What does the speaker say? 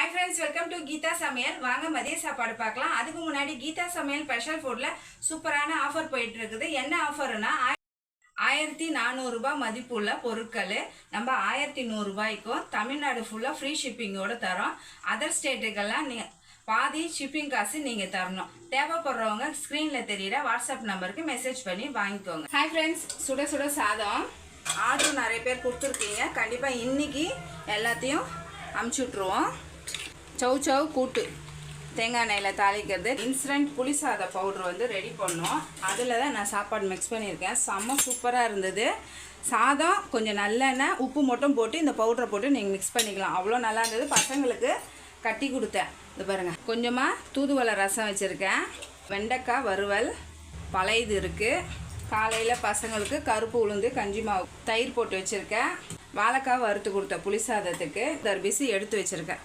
Hi friends welcome to Geetha சமையல் வாங்க மதிய சாப்பாடு பார்க்கலாம். அதுக்கு முன்னாடி கீதா சமையல் ஸ்பெஷல் ஃபுட்டில் சூப்பரான ஆஃபர் போயிட்டு இருக்குது என்ன ஆஃபர்னா ஆயிரத்தி நானூறுரூபா மதிப்புள்ள பொருட்கள். நம்ம ஆயிரத்தி நூறுரூபாய்க்கும் தமிழ்நாடு ஃபுல்லாக ஃப்ரீ ஷிப்பிங்கோட தரோம். அதர் ஸ்டேட்டுக்கெல்லாம் நீ பாதி ஷிப்பிங் காசு நீங்கள் தரணும். தேவைப்படுறவங்க ஸ்க்ரீனில் தெரியிற வாட்ஸ்அப் நம்பருக்கு மெசேஜ் பண்ணி வாங்கிக்கோங்க. ஹாய் ஃப்ரெண்ட்ஸ் சுட சுட சாதம். ஆர்டர் நிறைய பேர் கொடுத்துருக்கீங்க. கண்டிப்பாக இன்னைக்கு எல்லாத்தையும் அமுச்சு விட்ருவோம் சௌ சௌ கூட்டு. தேங்காய் எண்ணெயில் தாளிக்கிறது. இன்ஸ்டன்ட் புளிசாத பவுட்ரு பவுடர் வந்து ரெடி பண்ணோம். அதில் தான் நான் சாப்பாடு மிக்ஸ் பண்ணியிருக்கேன். செம்ம சூப்பராக இருந்தது. சாதம் கொஞ்சம் நல்லெண்ணெய் உப்பு மட்டும் போட்டு இந்த பவுடரை போட்டு நீங்கள் மிக்ஸ் பண்ணிக்கலாம். அவ்வளோ நல்லா இருந்தது. பசங்களுக்கு கட்டி கொடுத்தேன். இது பாருங்கள் கொஞ்சமாக தூதுவளை ரசம் வச்சுருக்கேன். வெண்டைக்காய் வறுவல் பழையது இருக்குது காலையில் பசங்களுக்கு கருப்பு உளுந்து கஞ்சி மாவு தயிர் போட்டு வச்சுருக்கேன். வாழைக்காய் வறுத்து கொடுத்த புளி சாதத்துக்கு தர்பீசி எடுத்து வச்சுருக்கேன்.